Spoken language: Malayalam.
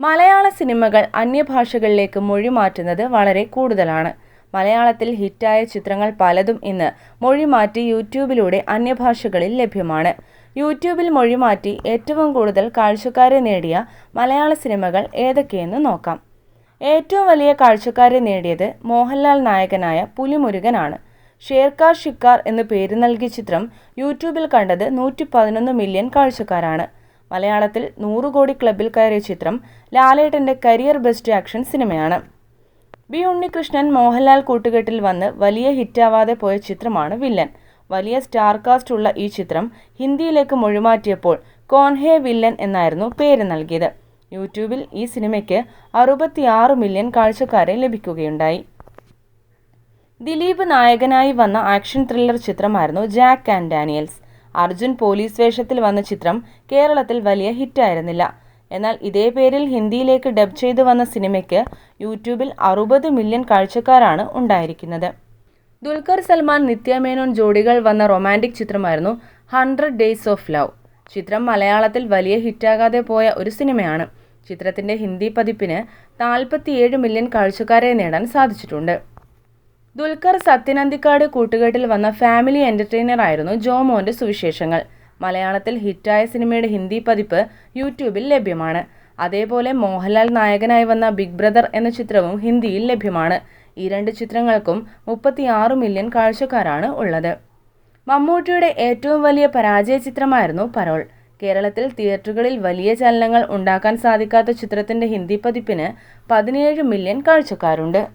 മലയാള സിനിമകൾ അന്യഭാഷകളിലേക്ക് മൊഴി മാറ്റുന്നത് വളരെ കൂടുതലാണ്. മലയാളത്തിൽ ഹിറ്റായ ചിത്രങ്ങൾ പലതും ഇന്ന് മൊഴിമാറ്റി യൂട്യൂബിലൂടെ അന്യഭാഷകളിൽ ലഭ്യമാണ്. യൂട്യൂബിൽ മൊഴിമാറ്റി ഏറ്റവും കൂടുതൽ കാഴ്ചക്കാരെ നേടിയ മലയാള സിനിമകൾ ഏതൊക്കെയെന്ന് നോക്കാം. ഏറ്റവും വലിയ കാഴ്ചക്കാരെ നേടിയത് മോഹൻലാൽ നായകനായ പുലിമുരുകനാണ്. ഷേർക്കാർ ഷിക്കാർ എന്ന് പേര് നൽകിയ ചിത്രം യൂട്യൂബിൽ കണ്ടത് നൂറ്റി പതിനൊന്ന് മില്യൺ കാഴ്ചക്കാരാണ്. മലയാളത്തിൽ നൂറ് കോടി ക്ലബിൽ കയറിയ ചിത്രം ലാലേട്ടന്റെ കരിയർ ബെസ്റ്റ് ആക്ഷൻ സിനിമയാണ്. ബി ഉണ്ണികൃഷ്ണൻ മോഹൻലാൽ കൂട്ടുകെട്ടിൽ വന്ന് വലിയ ഹിറ്റാവാതെ പോയ ചിത്രമാണ് വില്ലൻ. വലിയ സ്റ്റാർ കാസ്റ്റ് ഉള്ള ഈ ചിത്രം ഹിന്ദിയിലേക്ക് മൊഴിമാറ്റിയപ്പോൾ കോൻഹെ വില്ലൻ എന്നായിരുന്നു പേര് നൽകിയത്. യൂട്യൂബിൽ ഈ സിനിമയ്ക്ക് അറുപത്തിയാറ് മില്യൺ കാഴ്ചക്കാരെ ലഭിക്കുകയുണ്ടായി. ദിലീപ് നായകനായി വന്ന ആക്ഷൻ ത്രില്ലർ ചിത്രമായിരുന്നു Jack and Daniels. Arjun police വേഷത്തിൽ വന്ന ചിത്രം കേരളത്തിൽ വലിയ ഹിറ്റായിരുന്നില്ല. എന്നാൽ ഇതേ പേരിൽ ഹിന്ദിയിലേക്ക് ഡബ് ചെയ്തു വന്ന സിനിമയ്ക്ക് യൂട്യൂബിൽ അറുപത് മില്യൺ കാഴ്ചക്കാരാണ് ഉണ്ടായിരിക്കുന്നത്. ദുൽഖർ സൽമാൻ നിത്യമേനോൻ ജോഡികൾ വന്ന റൊമാന്റിക് ചിത്രമായിരുന്നു ഹൺഡ്രഡ് ഡേയ്സ് ഓഫ് ലവ്. ചിത്രം മലയാളത്തിൽ വലിയ ഹിറ്റാകാതെ പോയ ഒരു സിനിമയാണ്. ചിത്രത്തിന്റെ ഹിന്ദി പതിപ്പിന് നാൽപ്പത്തിയേഴ് മില്യൺ കാഴ്ചക്കാരെ നേടാൻ സാധിച്ചിട്ടുണ്ട്. ദുൽഖർ സത്യനന്ദിക്കാട് കൂട്ടുകെട്ടിൽ വന്ന ഫാമിലി എന്റർടൈനർ ആയിരുന്നു ജോമോന്റെ സുവിശേഷങ്ങൾ. മലയാളത്തിൽ ഹിറ്റായ സിനിമയുടെ ഹിന്ദി പതിപ്പ് യൂട്യൂബിൽ ലഭ്യമാണ്. അതേപോലെ മോഹൻലാൽ നായകനായി വന്ന ബിഗ് ബ്രദർ എന്ന ചിത്രവും ഹിന്ദിയിൽ ലഭ്യമാണ്. ഈ രണ്ട് ചിത്രങ്ങൾക്കും മുപ്പത്തിയാറ് മില്യൺ കാഴ്ചക്കാരാണ് ഉള്ളത്. മമ്മൂട്ടിയുടെ ഏറ്റവും വലിയ പരാജയ ചിത്രമായിരുന്നു പരോൾ. കേരളത്തിൽ തിയേറ്ററുകളിൽ വലിയ ചലനങ്ങൾ ഉണ്ടാക്കാൻ സാധിക്കാത്ത ചിത്രത്തിന്റെ ഹിന്ദി പതിപ്പിന് പതിനേഴ് മില്യൺ കാഴ്ചക്കാരുണ്ട്.